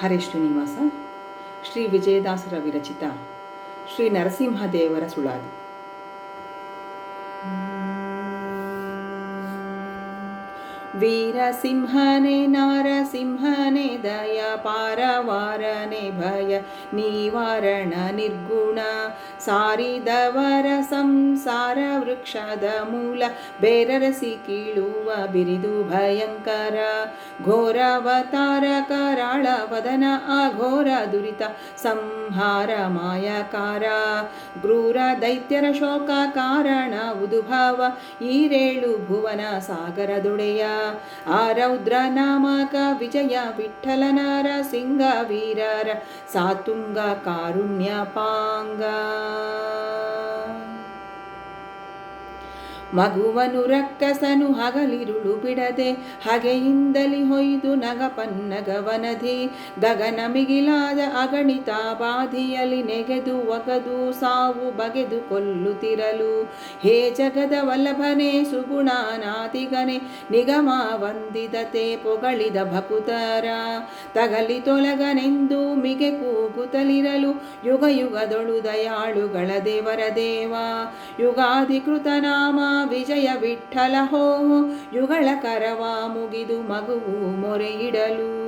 ಹರೇ ಶ್ರೀನಿವಾಸ ಶ್ರೀ ವಿಜಯದಾಸರ ವಿರಚಿತ ಶ್ರೀ ನರಸಿಂಹದೇವರ ಸುಳಾದಿ ವೀರಸಿಂಹನೆ ನಾರಸಿಂಹನೆ ದಯ, ಪಾರವಾರನೆ ಭಯ, ನಿವಾರಣ ನಿರ್ಗುಣ. ಸಾರಿದವರ ಸಂಸಾರ ವೃಕ್ಷದ ಮೂಲ, ಬೇರರಸಿ ಕೀಳುವ ಬಿರಿದು ಭಯಂಕರ. ಘೋರವತಾರ ಕರಾಳ ವದನ, ಅಘೋರ ದುರಿತ ಸಂಹಾರ ಮಾಯಕಾರ. ಕ್ರೂರ ದೈತ್ಯರ ಶೋಕ ಕಾರಣ ಉದುಭವ, ಈರೇಳು ಭುವನ ಸಾಗರದೊಡೆಯ ಆ ರೌದ್ರ ನಾಮಕ ವಿಜಯ ವಿಠಲನರ ಸಿಂಗ ವೀರರ ಸಾತುಂಗ ಕಾರುಣ್ಯ ಪಾಂಗ ಮಗುವನು ರಕ್ಕಸನು ಹಗಲಿರುಳು ಬಿಡದೆ ಹಗೆಯಿಂದಲಿ ಹೊಯ್ದು ನಗಪನ್ನಗವನಧಿ ಗಗನ ಮಿಗಿಲಾದ ಅಗಣಿತ ಬಾಧಿಯಲಿ ನೆಗೆದು ಒಗದು ಸಾವು ಬಗೆದು ಕೊಲ್ಲುತ್ತಿರಲು ಹೇ ಜಗದ ವಲ್ಲಭನೆ ಸುಗುಣಾನಾತಿಗನೆ ನಿಗಮ ವಂದಿದತೆ ಪೊಗಳಿದ ಭಕುತರ. ತಗಲಿ ತೊಲಗನೆಂದು ಮಿಗೆ ಕೂಗುತ್ತಲಿರಲು ಯುಗ ಯುಗದೊಳು ದಯಾಳುಗಳ ದೇವರ ದೇವ. ಯುಗಾಧಿಕೃತ ನಾಮ ವಿಜಯ ವಿಠಲ ಹೋ, ಯುಗಳ ಕರವ ಮುಗಿದು ಮಗುವು ಮೊರೆಯಿಡಲು.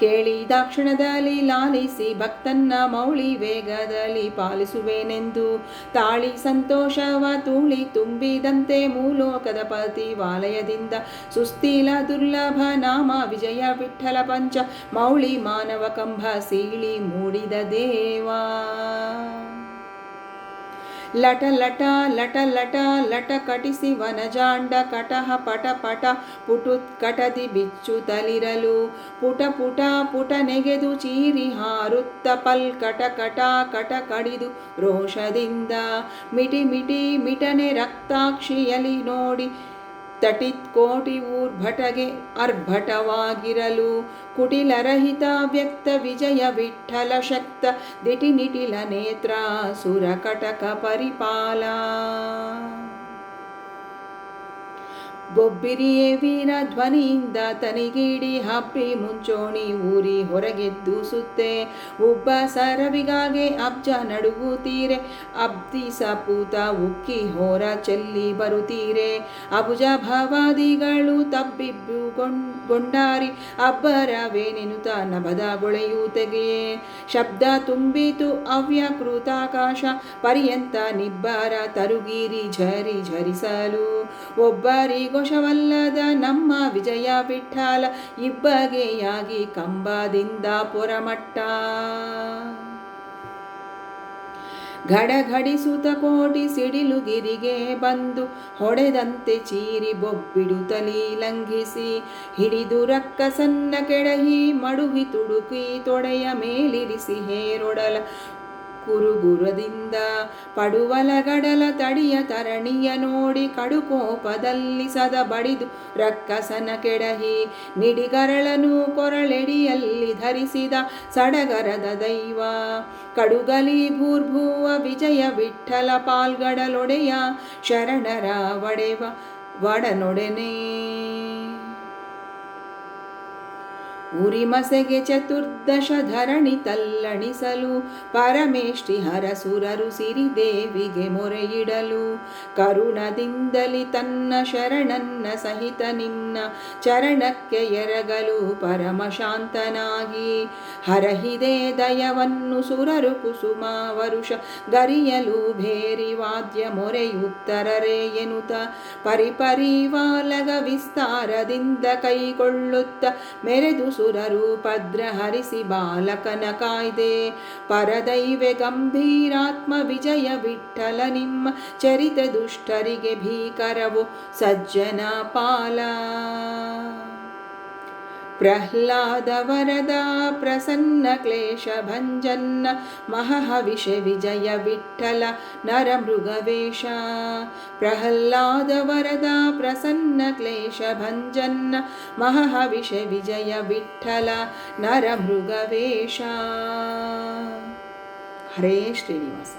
ಕೇಳಿದಾಕ್ಷಣದಲ್ಲಿ ಲಾಲಿಸಿ ಭಕ್ತನ್ನ ಮೌಳಿ ವೇಗದಲ್ಲಿ ಪಾಲಿಸುವೆನೆಂದು. ತಾಳಿ ಸಂತೋಷವ ತೂಳಿ ತುಂಬಿದಂತೆ ಮೂಲೋಕದ ಪತಿ ವಾಲಯದಿಂದ ಸುಸ್ಥಿಲ ದುರ್ಲಭ ನಾಮ ವಿಜಯ ವಿಠಲ ಪಂಚ ಮೌಳಿ ಮಾನವ ಕಂಭ ಸೀಳಿ ಮೂಡಿದ ದೇವಾ. ಲಟ ಲಟ ಲಟ ಲಟ ಲಟ ಕಟಿಸಿ ವನಜಾಂಡ ಕಟಹ ಪಟ ಪಟ ಪುಟು ಕಟದಿ ಬಿಚ್ಚು ತಲಿರಲು. ಪುಟ ಪುಟ ಪುಟ ನೆಗೆದು ಚೀರಿ ಹಾರುತ್ತ ಪಲ್ ಕಟ ಕಟ ಕಟ ಕಡಿದು ರೋಷದಿಂದ. ಮಿಟಿ ಮಿಟಿ ಮಿಟನೆ ರಕ್ತಾಕ್ಷಿಯಲಿ ನೋಡಿ ತಟಿತ್ ಕೋಟಿ ಊರ್ಭಟಗೆ ಅರ್ಭಟವಾಗಿರಲು ಕುಟಿಲರಹಿತ ವ್ಯಕ್ತ ವಿಜಯ ವಿಠಲ ಶಕ್ತ ದಿಟಿ ನಿಟಿಲ ನೇತ್ರ ಸುರಕಟಕ ಪರಿಪಾಲ. ಬೊಬ್ಬಿರಿಯೇ ವೀರ ಧ್ವನಿಯಿಂದ ತನಿಗೀಡಿ ಹಬ್ಬಿ ಮುಂಚೋಣಿ ಊರಿ ಹೊರಗೆದ್ದು ಸುತ್ತೆ ಒಬ್ಬ ಸರವಿಗಾಗೆ ಅಬ್ಜ ನಡುಗುತ್ತೀರೆ ಅಬ್ದಿ ಸಪೂತ ಉಕ್ಕಿ ಹೋರ ಚೆಲ್ಲಿ ಬರುತ್ತೀರೆ. ಅಬುಜ ಭವಾದಿಗಳು ತಬ್ಬಿಬ್ಬು ಗೊಂಡಾರಿ. ಅಬ್ಬರವೇನೆನುತ ನಭದ ಗೊಳೆಯೂ ತೆಗೆಯೇ. ಶಬ್ದ ತುಂಬಿತು ಅವ್ಯಕ್ರೂತಾಕಾಶ ಪರ್ಯಂತ ನಿಬ್ಬರ ತರುಗಿರಿ ಝರಿ ಝರಿಸಲು. ಒಬ್ಬರಿಗೋ ಘೋಷವಲ್ಲದ ನಮ್ಮ ವಿಜಯ ವಿಠಲ ಇಬ್ಬಗೆಯಾಗಿ ಕಂಬದಿಂದ ಪೊರಮಟ್ಟ. ಘಡಘಡಿಸುತ್ತ ಕೋಟಿ ಸಿಡಿಲುಗಿರಿಗೆ ಬಂದು, ಹೊಡೆದಂತೆ ಚೀರಿ ಬೊಬ್ಬಿಡುತ್ತಲಿ ಲಂಘಿಸಿ, ಹಿಡಿದು ರಕ್ಕಸನ್ನ ಕೆಡಹಿ ಮಡುಗಿ ತುಡುಕಿ ತೊಡೆಯ ಮೇಲಿರಿಸಿ ಹೇರೊಡಲ. ಕುರುಗುರದಿಂದ ಪಡುವಲಗಡಲ ತಡಿಯ ತರಣಿಯ ನೋಡಿ ಕಡುಕೋಪದಲ್ಲಿ ಸದ ಬಡಿದು ರಕ್ಕಸನ ಕೆಡಹಿ ನಿಡಿಗರಳನು ಕೊರಳೆಡಿಯಲ್ಲಿ ಧರಿಸಿದ ಸಡಗರದ ದೈವ. ಕಡುಗಲಿ ಭೂರ್ಭುವ ವಿಜಯ ವಿಠಲ ಪಾಲ್ಗಡಲೊಡೆಯ ಶರಣರ ಒಡೆವ, ಒಡನೊಡೆನೇ. ಉರಿಮಸೆಗೆ ಚತುರ್ದಶ ಧರಣಿ ತಲ್ಲಣಿಸಲು, ಪರಮೇಷ್ಠಿ ಹರಸುರರು ಸಿರಿದೇವಿಗೆ ಮೊರೆಯಿಡಲು. ಕರುಣದಿಂದಲಿ ತನ್ನ ಶರಣನ್ನ ಸಹಿತ ನಿನ್ನ ಚರಣಕ್ಕೆ ಎರಗಲು ಪರಮಶಾಂತನಾಗಿ. ಹರಹಿದೆ ದಯವನ್ನು ಸುರರು ಕುಸುಮ ವರುಷ ಗರಿಯಲು ಭೇರಿ ವಾದ್ಯ ಮೊರೆಯುತ್ತರರೆ ಎನುತ ಪರಿಪರಿವಾಲಗ ವಿಸ್ತಾರದಿಂದ ಕೈಗೊಳ್ಳುತ್ತ. ಮೆರೆದು ಸುರರು ಪದ್ರ ಹರಿಸಿ ಬಾಲಕನ ಕಾಯ್ದೆ. ಪರದೈವೆ ಗಂಭೀರಾತ್ಮ ವಿಜಯ ವಿಠಲ ನಿಮ್ಮ. ಚರಿತ ದುಷ್ಟರಿಗೆ ಭೀಕರವು ಸಜ್ಜನ ಪಾಲ. प्रह्लादवरदा वरदा प्रसन्न क्लेशभञ्जन्न विठ्ठल नरमृगवेश। प्रह्लादवरदा वरदा प्रसन्न क्लेशभञ्जन्न विठ्ठल नरमृगवेश। हरे श्रीनिवास।